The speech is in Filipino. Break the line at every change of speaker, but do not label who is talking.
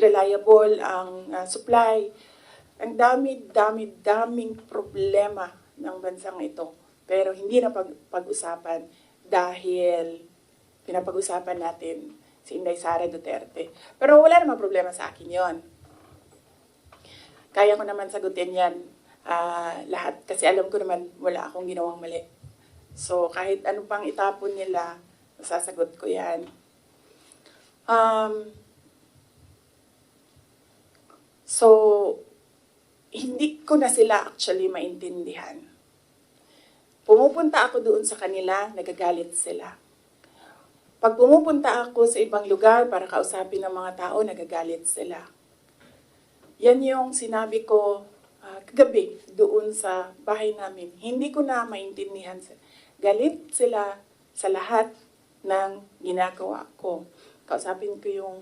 reliable ang ah, supply. Ang dami, dami, daming problema ng bansang ito. Pero hindi na pag- pag-usapan dahil pinapag-usapan natin si Inday Sara Duterte. Pero wala namang problema sa akin yon. Kaya ko naman sagutin yan ah, lahat kasi alam ko naman wala akong ginawang mali. So kahit ano pang itapon nila, masasagot ko yan. Um, so, hindi ko na sila actually maintindihan. Pumupunta ako doon sa kanila, nagagalit sila. Pag pumupunta ako sa ibang lugar para kausapin ng mga tao, nagagalit sila. Yan yung sinabi ko ah, kagabi doon sa bahay namin. Hindi ko na maintindihan. Galit sila sa lahat ng ginagawa ko. Kausapin ko yung